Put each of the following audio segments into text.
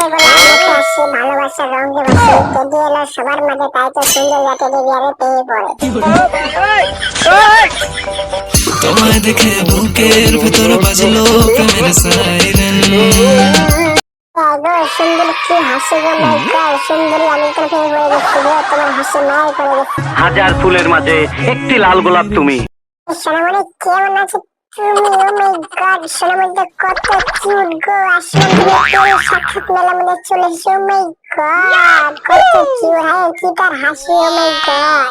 হাতে গোলাপ রেখে আসছি ভালোবাসার রঙে বাসি টেডি এলো সবার মাঝে তাই তো সুন্দর যাতে টেডি আরে পেয়ে পড়ে। তোমায় দেখে বুকের ভেতর বাজলো প্রেমের সাইরেন সুন্দর কি হাসি গো সুন্দরী আমি তো পেয়ে পড়ে গেছি গো তোমার হাসি মায়ের করে হাজার ফুলের মাঝে একটি লাল গোলাপ তুমি। সোনামণি কেমন আছে তুমি ও মাই গড সোনামণিটা কত কিউট গো আসলে তুমি সাক্ষাৎ মেলা মধ্যে চলে এসেছ ও মাই গড কত কিউট হ্যাঁ কি তার হাসি ও মাই গড।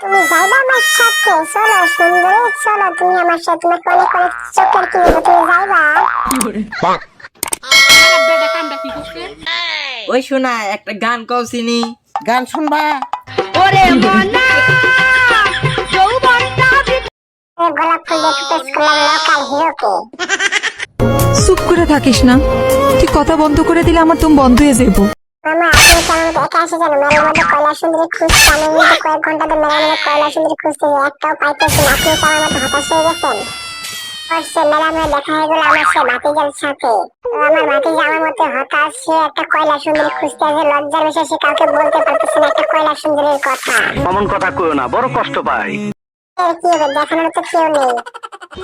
তুমি যাইবা আমার সাথে চলো সুন্দরী চলো তুমি আমার সাথে চোখের তুমি যাইবা? ওই শোনা একটা গান কৌছিনি গান শুনবা? এ গোলাপ ফুল দেখে পেশ করলাম লোকাল হিরোকে চুপ করে থাকিস না। তুই কথা বন্ধ করে দিলে আমার তুম বন্ধ হয়ে যাব মামা আপনি কেমন একা আসে জানো মেলার মধ্যে কয়লা সুন্দরী খুঁজছে আমি কিন্তু কয়েক ঘণ্টা ধরে মেলার মধ্যে কয়লা সুন্দরী খুঁজতেছি একটাও পাইতেছি না। আপনি তো মতো হতাশ হয়ে গেছেন? সে মেলার মধ্যে দেখা হয়ে গেল আমার সে ভাতিজার সাথে। তো আমার ভাতিজা আমার মতো হতাশ সে একটা কয়লা সুন্দরী খুঁজতে আছে লজ্জার বিষয়ে সে কাউকে বলতে পারতেছে না একটা কয়লা সুন্দরীর কথা কথা কইও না বড় কষ্ট পাই কি হবে? দেখানোর তো কেউ নেই।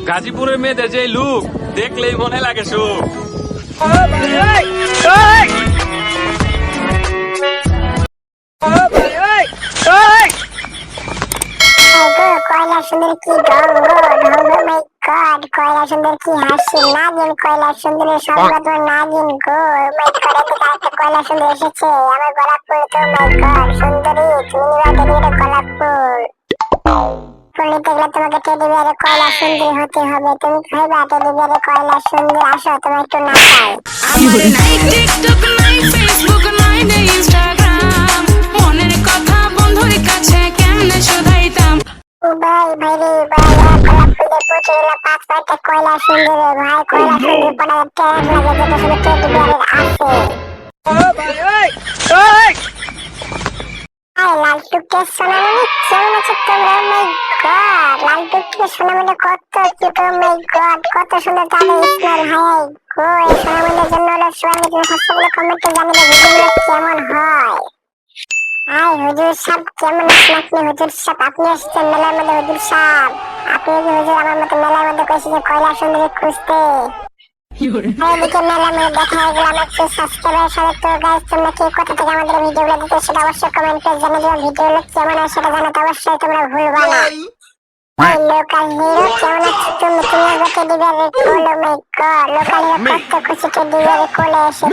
গাজীপুরের মেয়েদের যে লুক দেখলেই মনে লাগে সুখ। কয়লা সুন্দর কি ঢঙ্গ ঢঙ্গ মাই গড কয়লা সুন্দর কি হাসি নাগিন কয়লা সুন্দরের সংবাদ নাগিন গো। মাই গড এতে একটা কয়লা সুন্দর এসেছে আমার গোলাপ ফুল তো মাই গড সুন্দরী তুমি নিবা টেডি গোলাপ ফুল। নিতে গেলে তোমাকে টেডি বিয়ারে কয়লা সুন্দরী হতে হবে। তুমি খাইবা টেডি বিয়ারে কয়লা সুন্দর আসো তোমার একটু না খাই আমার নাই টিকটক নাই ফেসবুক নাই নে ইনস্টাগ্রাম মনের কথা বন্ধুর কাছে কেমনে শোধাইতাম? ও ভাই ভাই রে ভাই আর গোলাপ ফুল দিয়ে পচে গেল পাঁচ পাঁচটা কয়লা সুন্দর রে ভাই কয়লা সুন্দর পড়া ট্যাগ লাগে যেটা শুধু টেডি বিয়ারের আছে। আরে লাল টুকটে সোনামণি কেমন আছো তোমরা? মাই গড লাল টুকটে সোনামণি কত কিউট মাই গড কত সুন্দর তাদের স্মেল হাই গো এই সোনামণির জন্য হলো সবাই তুমি হাসপাতালে কমেন্টে জানিয়ে ভিডিওগুলো কেমন হয়। আই হুজুর সাহেব কেমন আছেন আপনি? হুজুর সাহেব আপনি এসেছেন মেলার মধ্যে হুজুর সাহেব। আপনি কি হুজুর আমার মতো মেলার মধ্যে কইছি যে কয়লা সুন্দরী খুঁজতে। এদিকে মেলার মধ্যে দেখা হয়ে গেল আমার সাবস্ক্রাইবার সাথে তো গাইস তোমরা কে কোথা থেকে আমাদের ভিডিওগুলো দিতে সেটা অবশ্যই কমেন্টে জানিয়ে দিও। ভিডিওগুলো কেমন হয় সেটা জানাতে অবশ্যই তোমরা ভুলবা না। লোকাল হিরো কেমন আছো? তুমি তুমি আমাকে দিবে রে কোলো মাই গড লোকাল হিরো কত খুশিতে দিবে রে কোলে এসে